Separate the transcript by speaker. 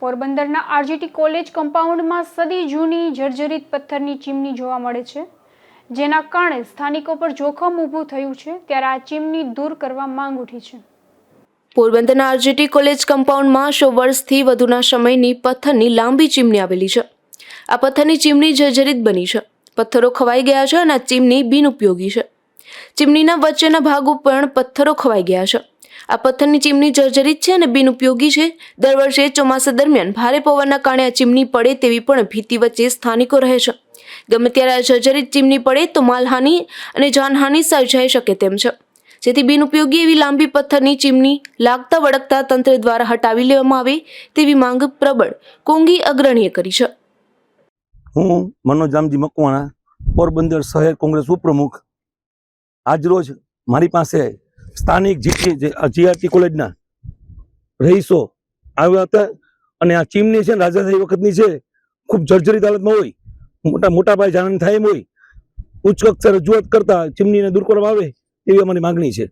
Speaker 1: પોરબંદરના આરજીટી કોલેજ કમ્પાઉન્ડમાં સદી જૂની જર્જરિત પથ્થરની ચીમની જોવા મળે છે. જેના કારણે સ્થાનિકો પર જોખમ ઊભું થયું છે ત્યારે આ ચીમની દૂર કરવા માંગ ઉઠી છે.
Speaker 2: પોરબંદરના આરજીટી કોલેજ કમ્પાઉન્ડમાં સો વર્ષથી વધુના સમયની પથ્થરની લાંબી ચીમની આવેલી છે. આ પથ્થરની ચીમની જર્જરિત બની છે. પથ્થરો ખવાઈ ગયા છે અને આ ચીમની બિનઉપયોગી છે. ચીમનીના વચ્ચેના ભાગ ઉપર પથ્થરો ખવાઈ ગયા છે. આ પથ્થરની ચીમની જર્જરિત છે અને બિનઉપયોગી છે. દર વર્ષે ચોમાસા દરમિયાન ભારે પવનના કારણે આ ચીમની પડે તેવી પણ ભીતિ વચ્ચે સ્થાનિકો રહે છે. ગમે ત્યારે આ જર્જરિત ચીમની પડે તો માલહાનિ અને જાનહાનિ સર્જાઈ શકે તેમ છે. જેથી બિનઉપયોગી એવી લાંબી પથ્થરની ચીમની લાગતા વળગતા તંત્ર દ્વારા હટાવી લેવામાં આવે તેવી માંગ પ્રબળ કોંગી અગ્રણીએ કરી છે.
Speaker 3: હું મનોજ રામજી મકવાણા, પોરબંદર શહેર કોંગ્રેસ ઉપપ્રમુખ. આજરોજ મારી પાસે સ્થાનિક જીઆરટી કોલેજના રહીશો આવ્યા હતા અને આ ચીમની છે ને રાજાશાહી વખતની છે, ખૂબ જર્જરિત હાલતમાં હોય, મોટા મોટા પાયે જાણ થાય એમ હોય, ઉચ્ચ કક્ષા રજૂઆત કરતા ચીમનીને દૂર કરવામાં આવે એવી અમારી માગણી છે.